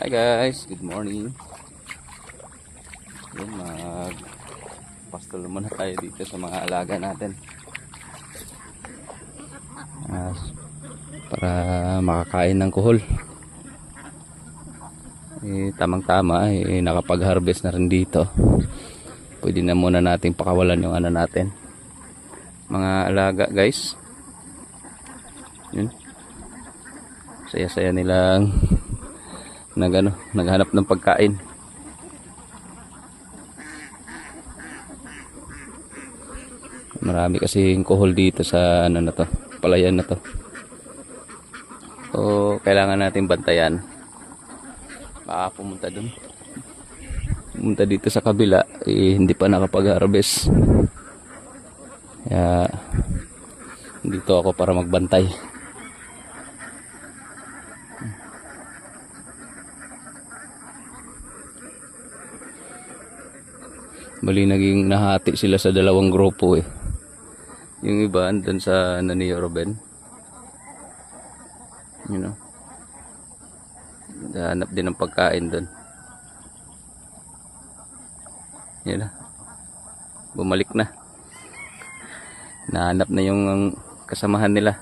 Hi guys, good morning. Yun, mag pastol muna tayo dito sa mga alaga natin. Ah, para makakain ng kuhol. Eh, tamang tama, eh, nakapag-harvest na rin dito. Pwede na muna nating pakawalan yung ano natin. Mga alaga guys. Yun. Saya-saya nilang nag ano, naghanap ng pagkain. Marami kasing kuhol dito sa ano na to, palayan na to. So, kailangan natin bantayan. Baka pumunta dun. Pumunta dito sa kabila, eh, hindi pa nakapag-harvest. Kaya, dito ako para magbantay. Bali naging nahati sila sa dalawang grupo eh. Yung iba andun sa ni Ruben. You know. Hanap din ng pagkain doon. Yan na. Bumalik na. Nahanap na yung kasamahan nila.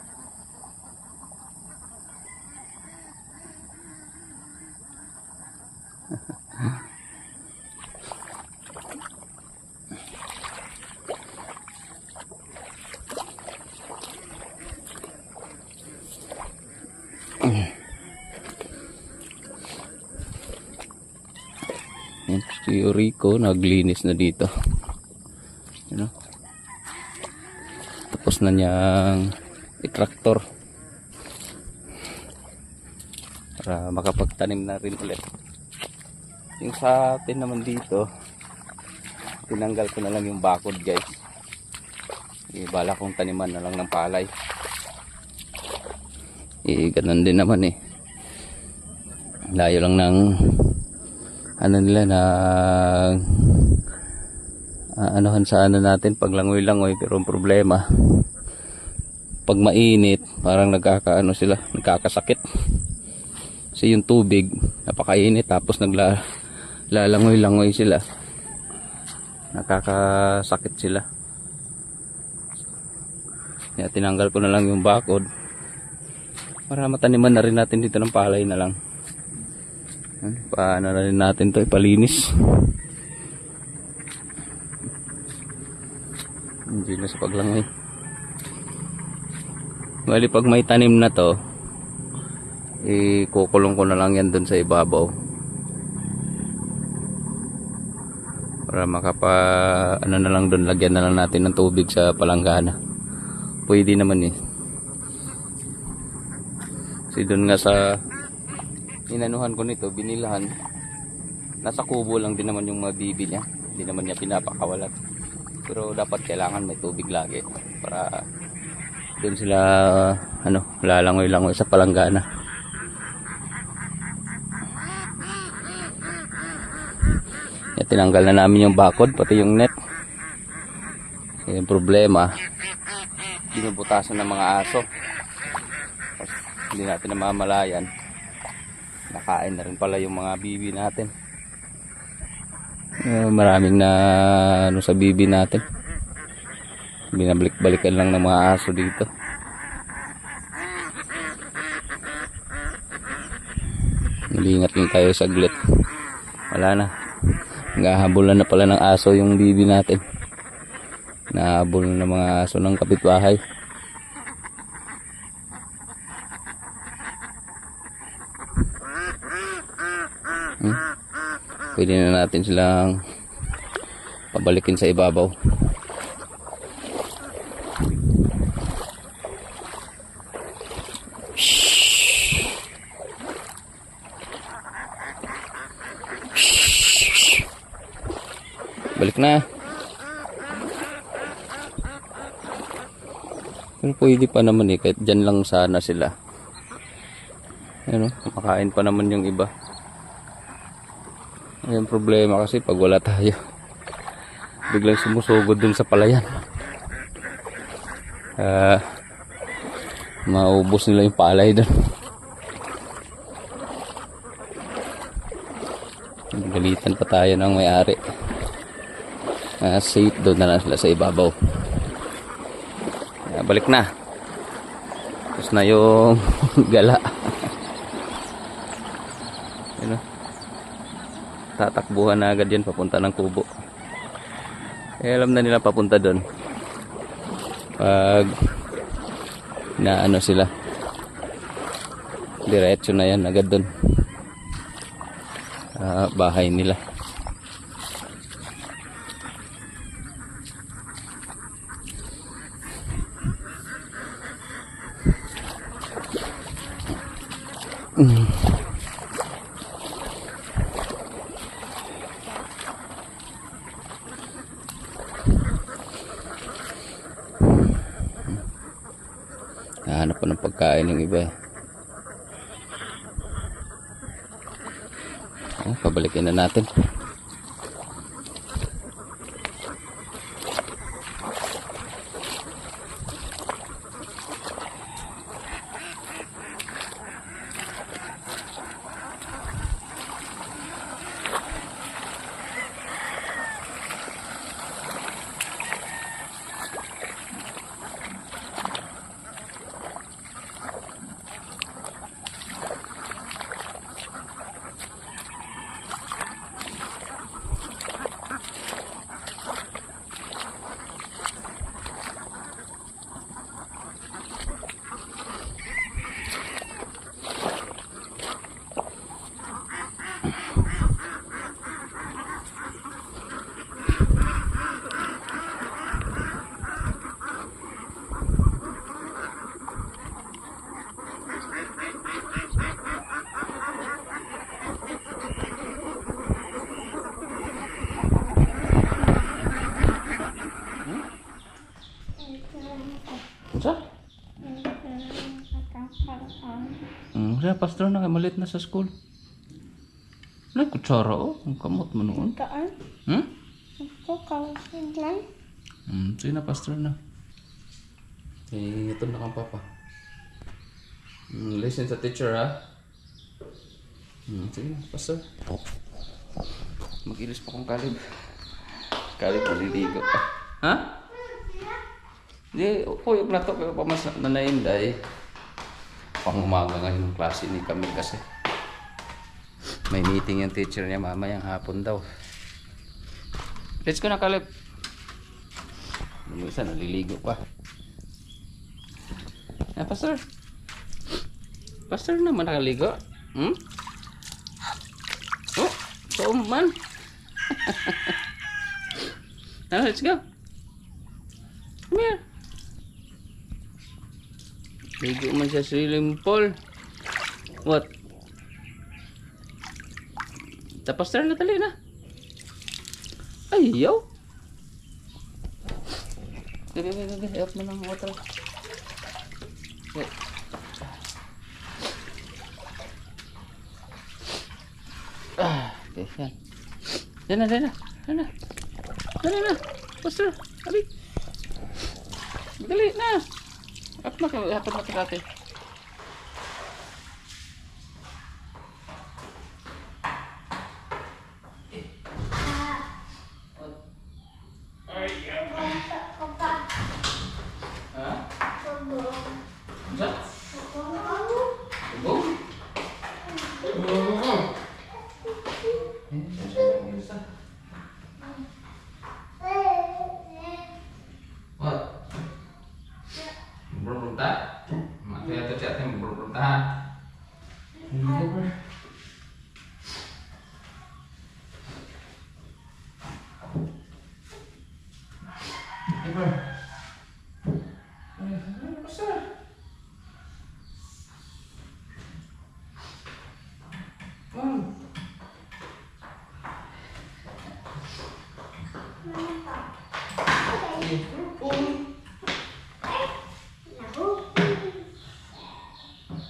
Yan, si Rico naglinis na dito. Yan o. Tapos na niyang itraktor. Para makapagtanim na rin ulit. Yung sa atin naman dito, tinanggal ko na lang yung bakod guys. Ibala kong taniman na lang ng palay. Eh, ganun din naman eh. Layo lang ng ano nila na uh, anuhan sa ano natin pag langoy-langoy pero ang problema pag mainit parang nagkakaano sila nagkakasakit. Kasi yung tubig napakainit tapos nagla lalangoy-langoy sila. Nakakasakit sila. Kaya tinanggal ko na lang yung bakod para mataniman na rin natin dito ng palay na lang Paano na rin natin to ipalinis. Hindi na sa paglangoy. Bali pag may tanim na to, ikukulong ko na lang yan dun sa ibabaw. Para makapa, ano na lang dun, lagyan na lang natin ng tubig sa palanggana. Pwede naman eh. Kasi dun nga sa inanuhan ko nito, binilahan. Nasa kubo lang din naman yung mabibi niya. Hindi naman niya pinapakawalan. Pero dapat kailangan may tubig lagi para doon sila ano, lalangoy-langoy sa palanggana. Ya, tinanggal na namin yung bakod, pati yung net. Yung problema, binubutasan ng mga aso. Tapos, hindi natin namamalayan nakain na rin pala yung mga bibi natin. Eh, maraming na ano sa bibi natin. Binabalik-balikan lang ng mga aso dito. Nalingat lang tayo saglit. Wala na. Naghahabulan na pala ng aso yung bibi natin. Nahabol na ng mga aso ng kapitbahay Hmm? Pwede na natin silang pabalikin sa ibabaw. Balik na. Pero pwede pa naman eh, kahit dyan lang sana sila. Ano, makain pa naman yung iba. Ayun problema kasi pag wala tayo. Biglang sumusugod dun sa palayan. Ah, maubos nila yung palay dun. Galitan pa tayo ng may-ari. Ah, safe doon na lang sila sa ibabaw. Ah, balik na. Tapos na yung gala. Yun o. Tatakbuhan na agad yan papunta ng kubo. Eh, alam na nila papunta doon. Pag na ano sila. Diretso na yan agad doon. Ah, bahay nila. Nahanap pagkain yung iba eh. Ah, pabalikin na natin. Sa? Hmm, na, malit na sa school. Ano kutsara oh? Ang kamot mo noon. Kaan? Hmm? Ako kawasin lang. Hmm, sige na, pastor na. Eh, ito na kang papa. Hmm, listen sa teacher, ha? Hmm, sige na, pastor. Mag-ilis pa kong kalib. Kalib, maliligo. Ha? Di, puyog na to, pero pa mas nanainday. Pang umaga ngayon ng klase ni Camille kasi. May meeting yung teacher niya mamayang hapon daw. Let's go na, Kalib. Yung isa, naliligo pa. Ah, pastor. Pastor naman nakaligo. Hmm? Oh, so man. now, let's go. Ligo man sa swimming pool. What? Tapos na tali na. Ay, yo. Gabi, gabi, gabi. Help mo ng water. Wait. Ah, okay, yan. Yan na, yan na. Yan na. Yan na. Pastor, abi. Dali na. At na, hapon na kita ate. Ha? Sa? Bong? What? Berontak? Mati atau chatnya berontak?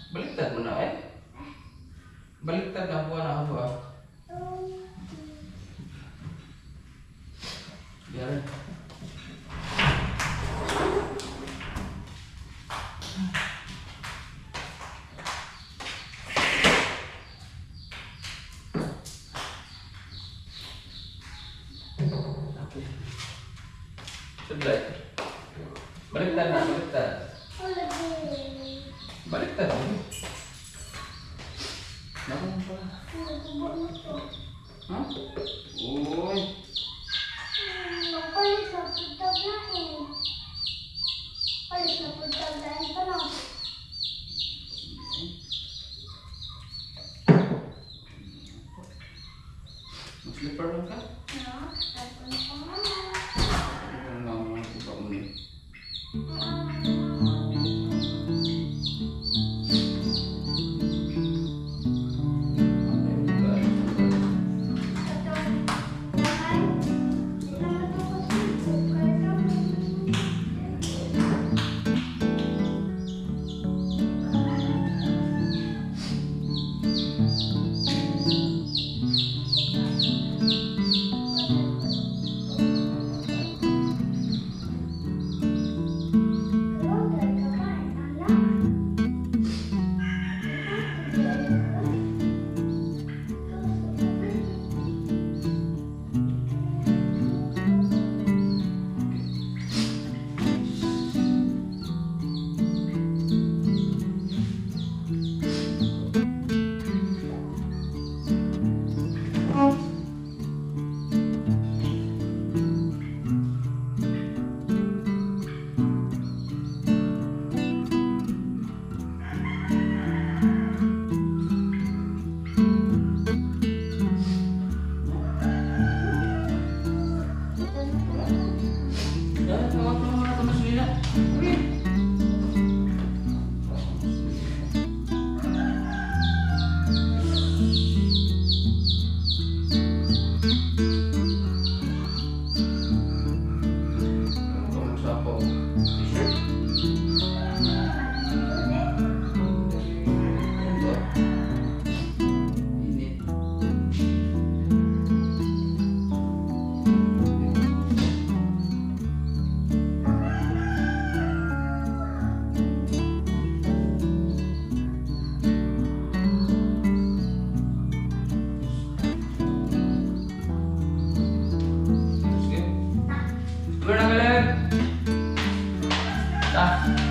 Baliktad mo na eh. Baliktad na buwan na ako ah. Yan. Sublay. Baliktad na, baliktad. Baliktad. Naku pa. Ha? Uy. Please. 来